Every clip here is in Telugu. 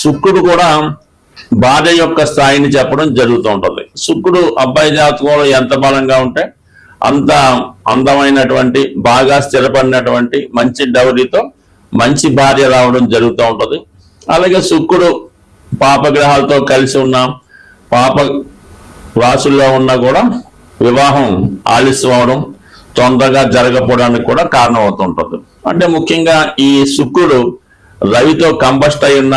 శుక్రుడు కూడా భార్య యొక్క స్థాయిని చెప్పడం జరుగుతూ ఉంటుంది. శుక్రుడు అబ్బాయి జాతకంలో ఎంత బలంగా ఉంటే అంత అందమైనటువంటి బాగా స్థిరపడినటువంటి మంచి డౌరీతో మంచి భార్య రావడం జరుగుతూ ఉంటుంది. అలాగే శుక్రుడు పాపగ్రహాలతో కలిసి ఉన్న పాప రాసుల్లో ఉన్నా కూడా వివాహం ఆలస్యం అవడం తొందరగా జరగకపోవడానికి కూడా కారణం అవుతుంటుంది అంటే ముఖ్యంగా ఈ శుక్రుడు రవితో కంబస్ట్ అయి ఉన్న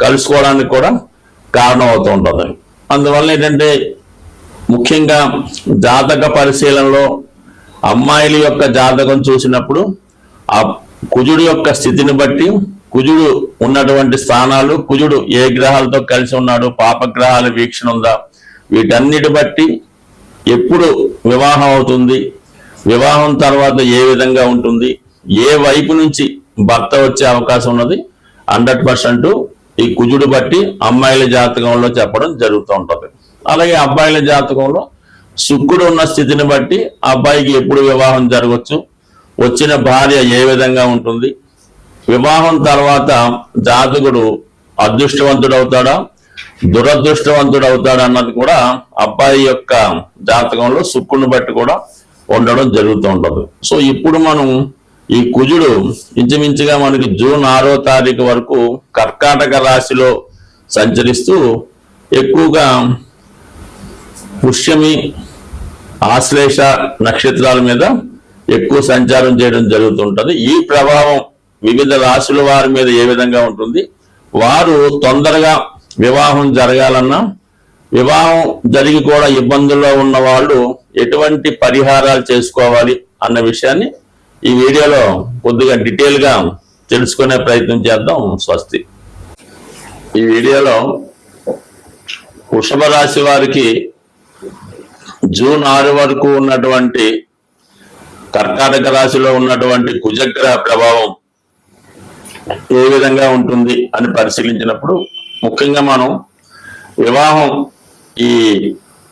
కలుసుకోవడానికి కూడా కారణం అవుతూ ఉంటుంది. అందువల్ల ఏంటంటే ముఖ్యంగా జాతక పరిశీలనలో అమ్మాయిల యొక్క జాతకం చూసినప్పుడు ఆ కుజుడు యొక్క స్థితిని బట్టి కుజుడు ఉన్నటువంటి స్థానాలు కుజుడు ఏ గ్రహాలతో కలిసి ఉన్నాడు పాపగ్రహాల వీక్షణ ఉందా వీటన్నిటి బట్టి ఎప్పుడు వివాహం అవుతుంది వివాహం తర్వాత ఏ విధంగా ఉంటుంది ఏ వైపు నుంచి భర్త వచ్చే అవకాశం ఉన్నది హండ్రెడ్ పర్సెంట్ ఈ కుజుడు బట్టి అమ్మాయిల జాతకంలో చెప్పడం జరుగుతూ ఉంటుంది. అలాగే అబ్బాయిల జాతకంలో శుక్రుడు ఉన్న స్థితిని బట్టి అబ్బాయికి ఎప్పుడు వివాహం జరగవచ్చు వచ్చిన భార్య ఏ విధంగా ఉంటుంది వివాహం తర్వాత జాతకుడు అదృష్టవంతుడు దురదృష్టవంతుడవుతాడా దురదృష్టవంతుడు అన్నది కూడా అబ్బాయి యొక్క జాతకంలో శుక్రుని బట్టి కూడా ఉండడం జరుగుతూ ఉంటుంది. సో ఇప్పుడు మనం ఈ కుజుడు ఇంచుమించుగా మనకి జూన్ ఆరో తారీఖు వరకు కర్కాటక రాశిలో సంచరిస్తూ ఎక్కువగా పుష్యమి ఆశ్లేష నక్షత్రాల మీద ఎక్కువ సంచారం చేయడం జరుగుతుంటుంది. ఈ ప్రభావం వివిధ రాశుల వారి మీద ఏ విధంగా ఉంటుంది? వారు తొందరగా వివాహం జరగాలన్నా వివాహం జరిగి కూడా ఇబ్బందుల్లో ఉన్న వాళ్ళు ఎటువంటి పరిహారాలు చేసుకోవాలి అన్న విషయాన్ని ఈ వీడియోలో కొద్దిగా డీటెయిల్గా తెలుసుకునే ప్రయత్నం చేద్దాం. స్వస్తి. ఈ వీడియోలో వృషభ రాశి వారికి జూన్ ఆరు వరకు ఉన్నటువంటి కర్కాటక రాశిలో ఉన్నటువంటి కుజగ్రహ ప్రభావం ఏ విధంగా ఉంటుంది అని పరిశీలించినప్పుడు ముఖ్యంగా మనం వివాహం ఈ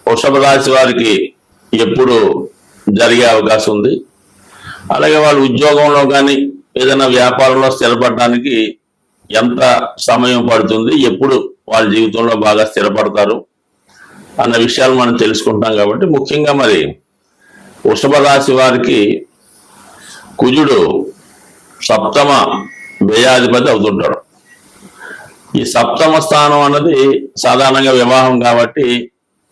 వృషభ రాశి వారికి ఎప్పుడు జరిగే అవకాశం ఉంది. అలాగే వాళ్ళు ఉద్యోగంలో కానీ ఏదైనా వ్యాపారంలో స్థిరపడడానికి ఎంత సమయం పడుతుంది ఎప్పుడు వాళ్ళ జీవితంలో బాగా స్థిరపడతారు అన్న విషయాలు మనం తెలుసుకుంటాం కాబట్టి ముఖ్యంగా మరి వృషభ రాశి వారికి కుజుడు సప్తమ వ్యయాధిపతి అవుతుంటాడు. ఈ సప్తమ స్థానం అన్నది సాధారణంగా వివాహం కాబట్టి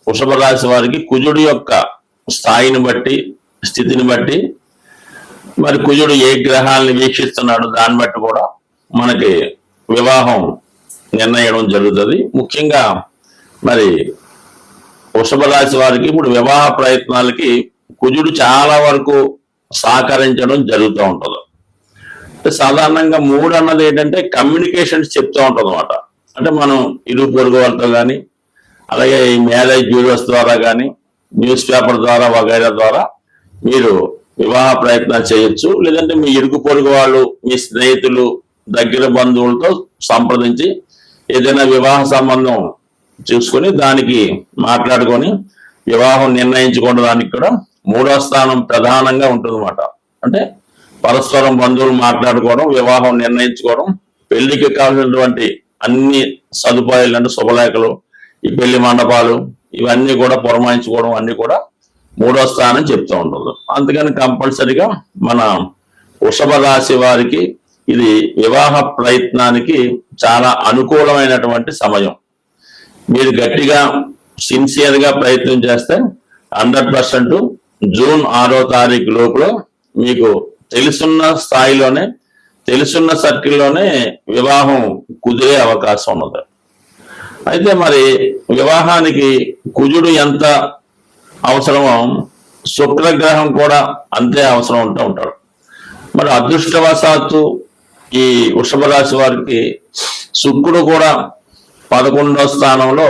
వృషభ రాశి వారికి కుజుడు యొక్క స్థాయిని బట్టి స్థితిని బట్టి మరి కుజుడు ఏ గ్రహాలని వీక్షిస్తున్నాడు దాన్ని బట్టి కూడా మనకి వివాహం నిర్ణయడం జరుగుతుంది. ముఖ్యంగా మరి వృషభ రాశి వారికి ఇప్పుడు వివాహ ప్రయత్నాలకి కుజుడు చాలా వరకు సహకరించడం జరుగుతూ ఉంటుంది. అంటే సాధారణంగా మూడు అన్నది ఏంటంటే కమ్యూనికేషన్స్ చెప్తూ ఉంటుంది అనమాట అంటే మనం ఇరు పొరుగు వాళ్ళతో కానీ అలాగే ఈ మ్యారేజ్ బ్యూరోస్ ద్వారా కానీ న్యూస్ పేపర్ ద్వారా వగైరా ద్వారా మీరు వివాహ ప్రయత్నాలు చేయొచ్చు. లేదంటే మీ ఇరుగు పొరుగు వాళ్ళు మీ స్నేహితులు దగ్గర బంధువులతో సంప్రదించి ఏదైనా వివాహ సంబంధం చూసుకొని దానికి మాట్లాడుకొని వివాహం నిర్ణయించుకోవడానికి కూడా మూడో స్థానం ప్రధానంగా ఉంటుందన్నమాట. అంటే పరస్పరం బంధువులు మాట్లాడుకోవడం వివాహం నిర్ణయించుకోవడం పెళ్ళికి కావాల్సినటువంటి అన్ని సదుపాయాలు అంటే శుభలేఖలు ఈ పెళ్ళి మండపాలు ఇవన్నీ కూడా పురమాయించుకోవడం అన్ని కూడా మూడో స్థానం చెప్తూ ఉంటుంది అందుకని కంపల్సరిగా మన వృషభ రాశి వారికి ఇది వివాహ ప్రయత్నానికి చాలా అనుకూలమైనటువంటి సమయం. మీరు గట్టిగా సిన్సియర్గా ప్రయత్నం చేస్తే హండ్రెడ్ పర్సెంట్ జూన్ ఆరో తారీఖు లోపల మీకు తెలుసున్న స్థాయిలోనే తెలుసున్న సర్కిల్లోనే వివాహం కుదిరే అవకాశం ఉన్నది. అయితే మరి వివాహానికి కుజుడు ఎంత అవసరమో? శుక్రగ్రహం కూడా అంతే అవసరం ఉంటూ ఉంటాడు మరి అదృష్టవశాత్తు ఈ వృషభ రాశి వారికి శుక్రుడు కూడా పదకొండో స్థానంలో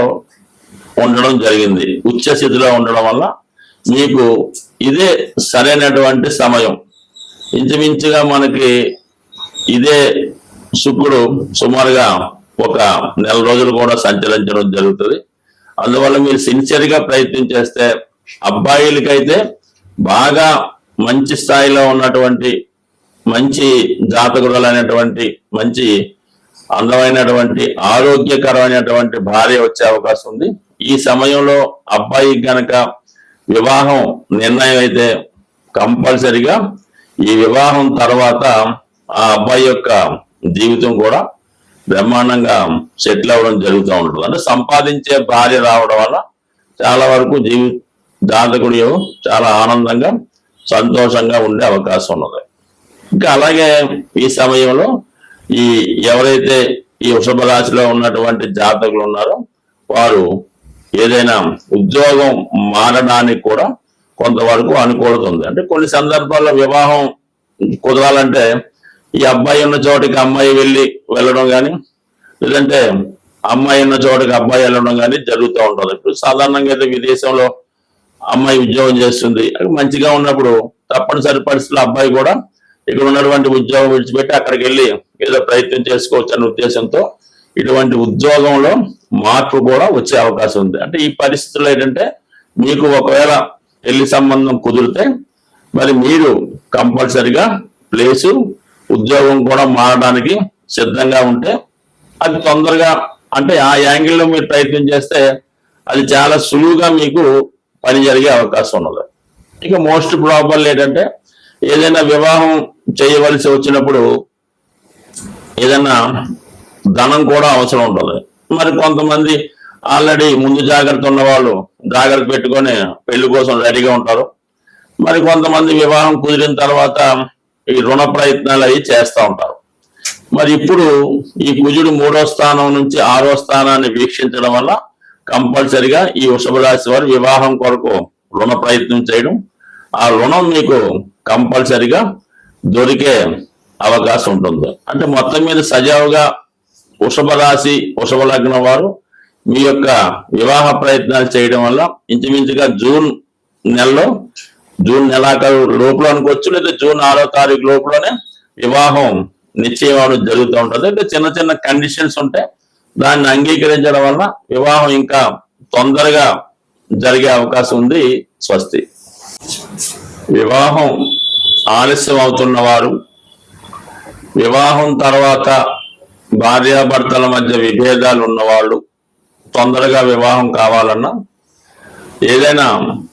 ఉండడం జరిగింది. ఉచ్చ స్థితిలో ఉండడం వల్ల మీకు ఇదే సరైనటువంటి సమయం. ఇంచుమించుగా మనకి ఇదే శుక్రుడు సుమారుగా ఒక నెల రోజులు కూడా సంచరించడం జరుగుతుంది. అందువల్ల మీరు సిన్సియర్గా ప్రయత్నం చేస్తే అబ్బాయిలకైతే బాగా మంచి స్థాయిలో ఉన్నటువంటి మంచి జాతకురాలైనటువంటి మంచి అందమైనటువంటి ఆరోగ్యకరమైనటువంటి భార్య వచ్చే అవకాశం ఉంది. ఈ సమయంలో అబ్బాయికి గనక వివాహం నిర్ణయం అయితే కంపల్సరిగా ఈ వివాహం తర్వాత ఆ అబ్బాయి యొక్క జీవితం కూడా బ్రహ్మాండంగా సెటిల్ అవ్వడం జరుగుతూ ఉంటుంది. అంటే సంపాదించే భార్య రావడం వల్ల చాలా వరకు జీవి జాతకుడు చాలా ఆనందంగా సంతోషంగా ఉండే అవకాశం ఉన్నది. ఇంకా అలాగే ఈ సమయంలో ఈ ఎవరైతే ఈ వృషభ రాశిలో ఉన్నటువంటి జాతకులు ఉన్నారో వారు ఏదైనా ఉద్యోగం మారడానికి కూడా కొంతవరకు అనుకూలత ఉంది. అంటే కొన్ని సందర్భాల్లో వివాహం కుదరాలంటే ఈ అబ్బాయి ఉన్న చోటికి అమ్మాయి వెళ్ళి వెళ్ళడం కానీ లేదంటే అమ్మాయి ఉన్న చోటికి అబ్బాయి వెళ్ళడం కానీ జరుగుతూ ఉంటుంది. ఇప్పుడు సాధారణంగా అయితే విదేశంలో అమ్మాయి ఉద్యోగం చేస్తుంది. అది మంచిగా ఉన్నప్పుడు తప్పనిసరి పరిస్థితుల్లో అబ్బాయి కూడా ఇక్కడ ఉన్నటువంటి ఉద్యోగం విడిచిపెట్టి అక్కడికి వెళ్ళి ఏదో ప్రయత్నం చేసుకోవచ్చు అనే ఉద్దేశంతో ఇటువంటి ఉద్యోగంలో మార్పు కూడా వచ్చే అవకాశం ఉంది. అంటే ఈ పరిస్థితుల్లో ఏంటంటే మీకు ఒకవేళ పెళ్ళి సంబంధం కుదిరితే మరి మీరు కంపల్సరిగా ప్లేసు ఉద్యోగం కూడా మారడానికి సిద్ధంగా ఉంటే అది తొందరగా అంటే ఆ యాంగిల్లో మీరు ప్రయత్నం చేస్తే అది చాలా సులువుగా మీకు పని జరిగే అవకాశం ఉన్నది. ఇక మోస్ట్ ప్రాబ్లం ఏంటంటే ఏదైనా వివాహం చేయవలసి వచ్చినప్పుడు ఏదైనా ధనం కూడా అవసరం ఉంటుంది. మరి కొంతమంది ఆల్రెడీ ముందు జాగ్రత్త ఉన్న వాళ్ళు జాగ్రత్త పెట్టుకొని పెళ్ళి కోసం రెడీగా ఉంటారు. మరి కొంతమంది వివాహం కుదిరిన తర్వాత ఈ రుణ ప్రయత్నాలు అవి చేస్తూ ఉంటారు. మరి ఇప్పుడు ఈ కుజుడు మూడో స్థానం నుంచి ఆరో స్థానాన్ని వీక్షించడం వల్ల కంపల్సరిగా ఈ వృషభ రాశి వారు వివాహం కొరకు రుణ ప్రయత్నం చేయడం. ఆ రుణం మీకు కంపల్సరిగా దొరికే అవకాశం ఉంటుంది. అంటే మొత్తం మీద సజావుగా వృషభ రాశి వృషభ లగ్నం వారు మీ యొక్క వివాహ ప్రయత్నాలు చేయడం వల్ల ఇంచుమించుగా జూన్ నెలలో జూన్ నెలాఖరు లోపల అనుకోవచ్చు లేదా జూన్ ఆరో తారీఖు లోపలనే వివాహం నిశ్చయం జరుగుతూ ఉంటుంది. అంటే చిన్న చిన్న కండిషన్స్ ఉంటాయి దాన్ని అంగీకరించడం వల్ల వివాహం ఇంకా తొందరగా జరిగే అవకాశం ఉంది స్వస్తి. వివాహం ఆలస్యం అవుతున్న వారు వివాహం తర్వాత భార్యాభర్తల మధ్య విభేదాలు ఉన్నవాళ్ళు తొందరగా వివాహం కావాలన్నా ఏదైనా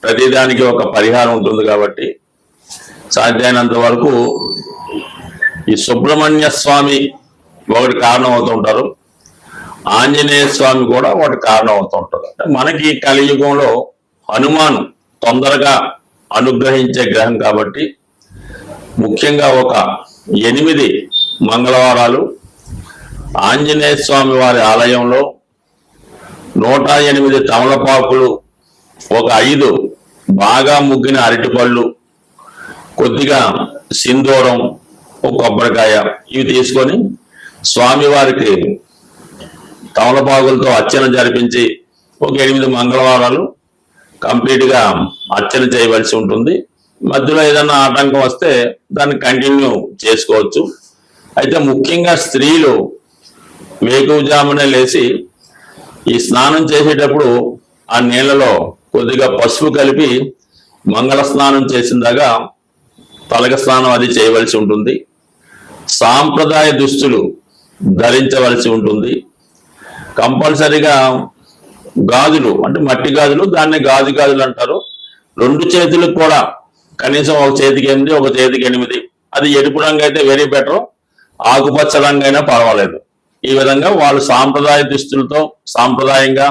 ప్రతిదానికి ఒక పరిహారం ఉంటుంది కాబట్టి సాధ్యమైనంత వరకు ఈ సుబ్రహ్మణ్య స్వామి ఒకటి కారణం అవుతుంటారు ఆంజనేయ స్వామి కూడా ఒకటి కారణం అవుతుంటారు అంటే మనకి ఈ కలియుగంలో హనుమాన్ తొందరగా అనుగ్రహించే గ్రహం కాబట్టి ముఖ్యంగా ఒక ఎనిమిది మంగళవారాలు ఆంజనేయ స్వామి వారి ఆలయంలో నూట ఎనిమిది తమలపాకులు ఒక ఐదు బాగా ముగ్గిన అరటిపళ్ళు కొద్దిగా సింధూరం ఒక కొబ్బరికాయ ఇవి తీసుకొని స్వామివారికి తమలపాకులతో అర్చన జరిపించి ఒక ఎనిమిది మంగళవారాలు కంప్లీట్గా అర్చన చేయవలసి ఉంటుంది. మధ్యలో ఏదైనా ఆటంకం వస్తే దాన్ని కంటిన్యూ చేసుకోవచ్చు. అయితే ముఖ్యంగా స్త్రీలు మేకుజామునే లేచి ఈ స్నానం చేసేటప్పుడు ఆ నీళ్ళలో కొద్దిగా పసుపు కలిపి మంగళ స్నానం చేసిందాగా తలక స్నానం అది చేయవలసి ఉంటుంది. సాంప్రదాయ దుస్తులు ధరించవలసి ఉంటుంది. కంపల్సరిగా గాజులు అంటే మట్టి గాజులు దాన్ని గాజు గాజులు అంటారు. రెండు చేతులకు కూడా కనీసం ఒక చేతికి ఎనిమిది ఒక చేతికి ఎనిమిది. అది ఎరుపు రంగు అయితే వెరీ బెటర్ ఆకుపచ్చ రంగు అయినా పర్వాలేదు. ఈ విధంగా వాళ్ళు సాంప్రదాయ దుస్తులతో సాంప్రదాయంగా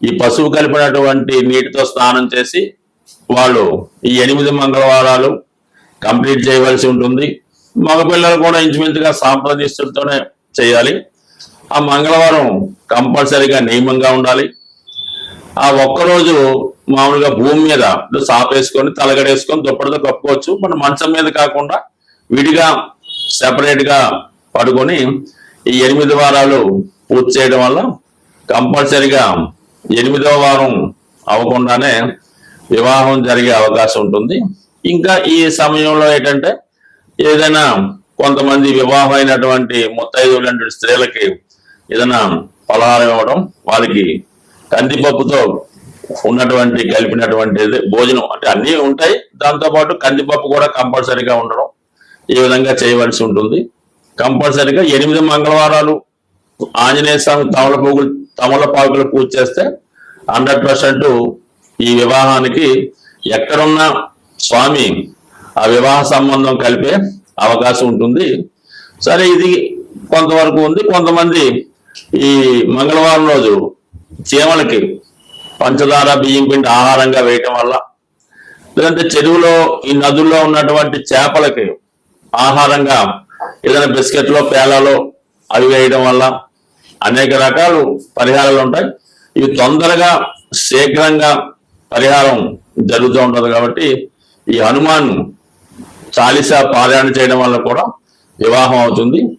ఈ పశువు కలిపినటువంటి నీటితో స్నానం చేసి వాళ్ళు ఈ ఎనిమిది మంగళవారాలు కంప్లీట్ చేయవలసి ఉంటుంది. మగపిల్లలు కూడా ఇంచుమించుగా సాంప్రదాయ దుస్తులతోనే చేయాలి. ఆ మంగళవారం కంపల్సరీగా నియమంగా ఉండాలి. ఆ ఒక్కరోజు మామూలుగా భూమి మీద సాపేసుకొని తలగడేసుకొని దుప్పటితో కప్పుకోవచ్చు. మన మంచం మీద కాకుండా విడిగా సెపరేట్గా పడుకొని ఈ ఎనిమిది వారాలు పూర్తి చేయడం వల్ల కంపల్సరిగా ఎనిమిదవ వారం అవ్వకుండానే వివాహం జరిగే అవకాశం ఉంటుంది. ఇంకా ఈ సమయంలో ఏంటంటే ఏదైనా కొంతమంది వివాహం అయినటువంటి ముత్తైదువులంటి స్త్రీలకి ఏదైనా ఫలహారం ఇవ్వడం వాళ్ళకి కందిపప్పుతో ఉన్నటువంటి కలిపినటువంటిది భోజనం అంటే అన్నీ ఉంటాయి. దాంతోపాటు కందిపప్పు కూడా కంపల్సరీగా ఉండడం. ఈ విధంగా చేయవలసి ఉంటుంది. కంపల్సరీగా ఎనిమిది మంగళవారాలు ఆంజనేయ స్వామి తమలపాకులు తమలపాకులు పూజ చేస్తే హండ్రెడ్ పర్సెంట్ ఈ వివాహానికి ఎక్కడున్న స్వామి ఆ వివాహ సంబంధం కలిపే అవకాశం ఉంటుంది. సరే ఇది కొంతవరకు ఉంది. కొంతమంది ఈ మంగళవారం రోజు చీమలకి పంచదార బియ్యం పిండి ఆహారంగా వేయటం వల్ల లేదంటే చెరువులో ఈ నదుల్లో ఉన్నటువంటి చేపలకి ఆహారంగా ఏదైనా బిస్కెట్లో పేలాలో అవి వేయడం వల్ల అనేక రకాలు పరిహారాలు ఉంటాయి. ఇవి తొందరగా శీఘ్రంగా పరిహారం జరుగుతూ ఉంటుంది కాబట్టి ఈ హనుమాన్ చాలీసా పారాయణ చేయడం వల్ల కూడా వివాహం అవుతుంది.